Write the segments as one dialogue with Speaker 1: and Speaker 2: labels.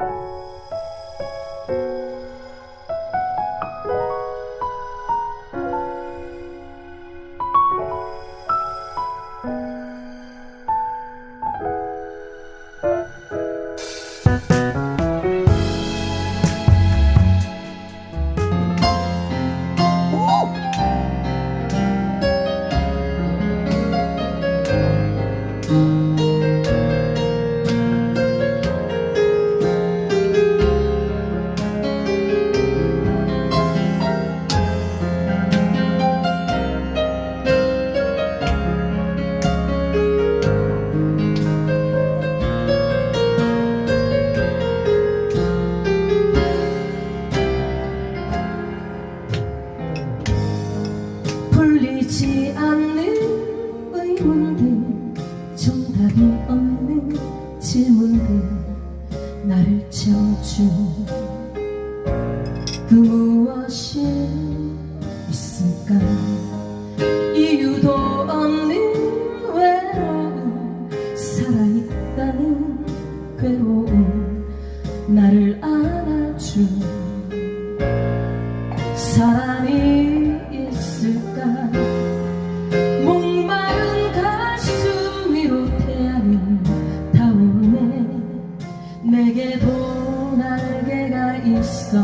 Speaker 1: Bye. 의문들 정답이 없는 질문들 나를 채워준 그 무엇이 있을까 있어.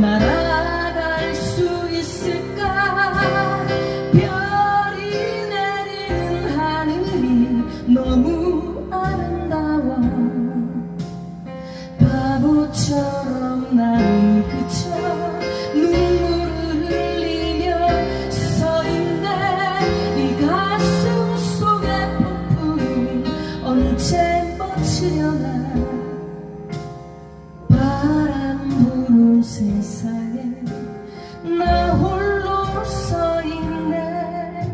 Speaker 1: 날아갈 수 있을까? 별이 내리는 하늘이 너무 아름다워. 바보처럼 나는 그저 눈물을 흘리며 서 있네. 이 가슴 속에 폭풍이 언제 뻗치려나 세상에 나 홀로 서 있네.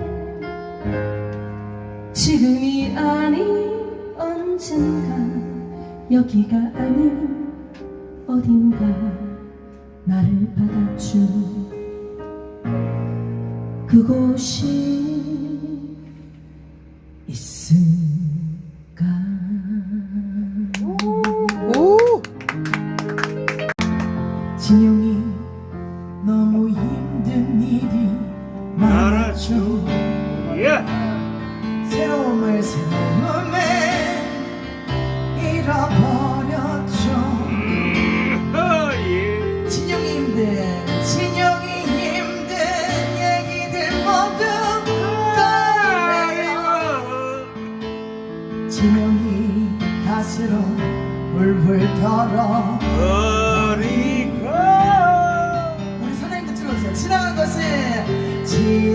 Speaker 1: 지금이 아닌 언젠가 여기가 아닌 어딘가 나를 받아준 그곳이
Speaker 2: 많았죠
Speaker 3: 예.
Speaker 2: 새로움을 새로움에 잃어버렸죠
Speaker 3: 어, 예.
Speaker 2: 진영이 힘든 진영이 힘든 얘기들 모두 떠올려요 진영이 가스로 울울 덜어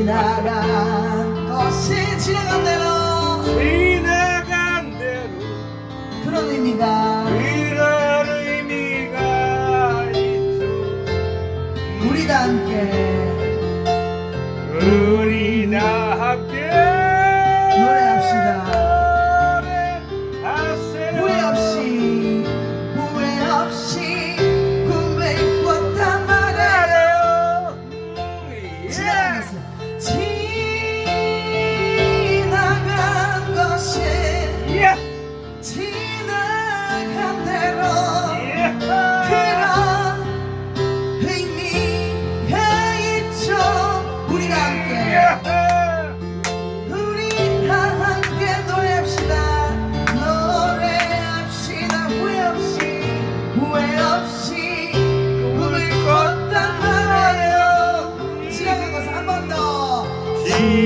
Speaker 2: 지나간 것이 지나간 대로
Speaker 3: 지나간 대로
Speaker 2: 그런 의미가
Speaker 3: 이런 의미가 있어
Speaker 2: 우리 다 함께
Speaker 3: 우리 다 함께
Speaker 2: 노래합시다.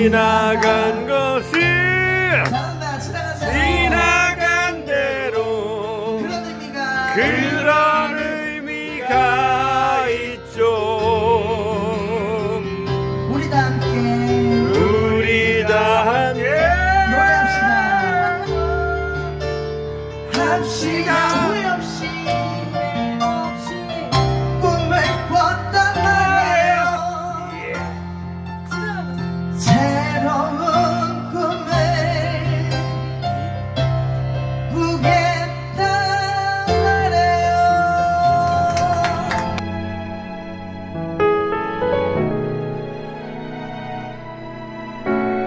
Speaker 3: 지나간 것이
Speaker 2: 잘한다 지나간 대로
Speaker 3: 지나간 대로
Speaker 2: 그런 의미가
Speaker 3: 그런 의미가 있죠.
Speaker 2: 우리 다 함께
Speaker 3: 우리 다 함께
Speaker 2: 노래합시다. 합시다